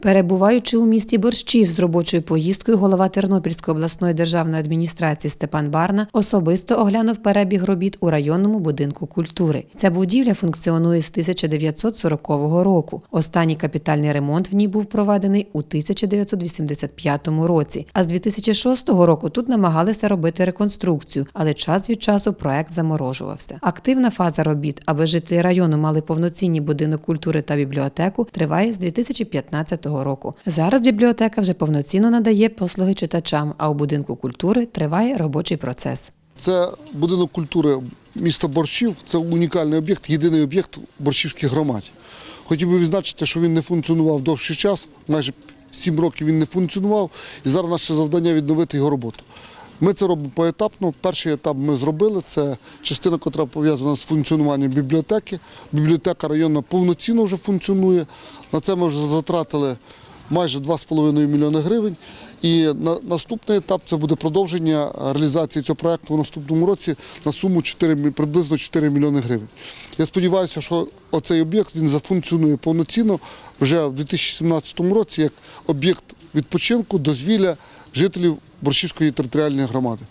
Перебуваючи у місті Борщів з робочою поїздкою, голова Тернопільської обласної державної адміністрації Степан Барна особисто оглянув перебіг робіт у районному будинку культури. Ця будівля функціонує з 1940 року. Останній капітальний ремонт в ній був проведений у 1985 році. А з 2006 року тут намагалися робити реконструкцію, але час від часу проект заморожувався. Активна фаза робіт, аби жителі району мали повноцінні будинок культури та бібліотеку, триває з 2015 року. Зараз бібліотека вже повноцінно надає послуги читачам, а у будинку культури триває робочий процес. Це будинок культури міста Борщів. Це унікальний об'єкт, єдиний об'єкт в Борщівській громаді. Хотів би відзначити, що він не функціонував довший час, майже сім років він не функціонував, і зараз наше завдання відновити його роботу. Ми це робимо поетапно. Перший етап ми зробили. Це частина, яка пов'язана з функціонуванням бібліотеки. Бібліотека районна повноцінно вже функціонує. На це ми вже затратили майже 2,5 мільйони гривень. І на, наступний етап це буде продовження реалізації цього проекту в наступному році на суму 4, приблизно 4 мільйони гривень. Я сподіваюся, що оцей об'єкт зафункціонує повноцінно вже в 2017 році як об'єкт відпочинку, дозвілля жителів Борщівської територіальної громади.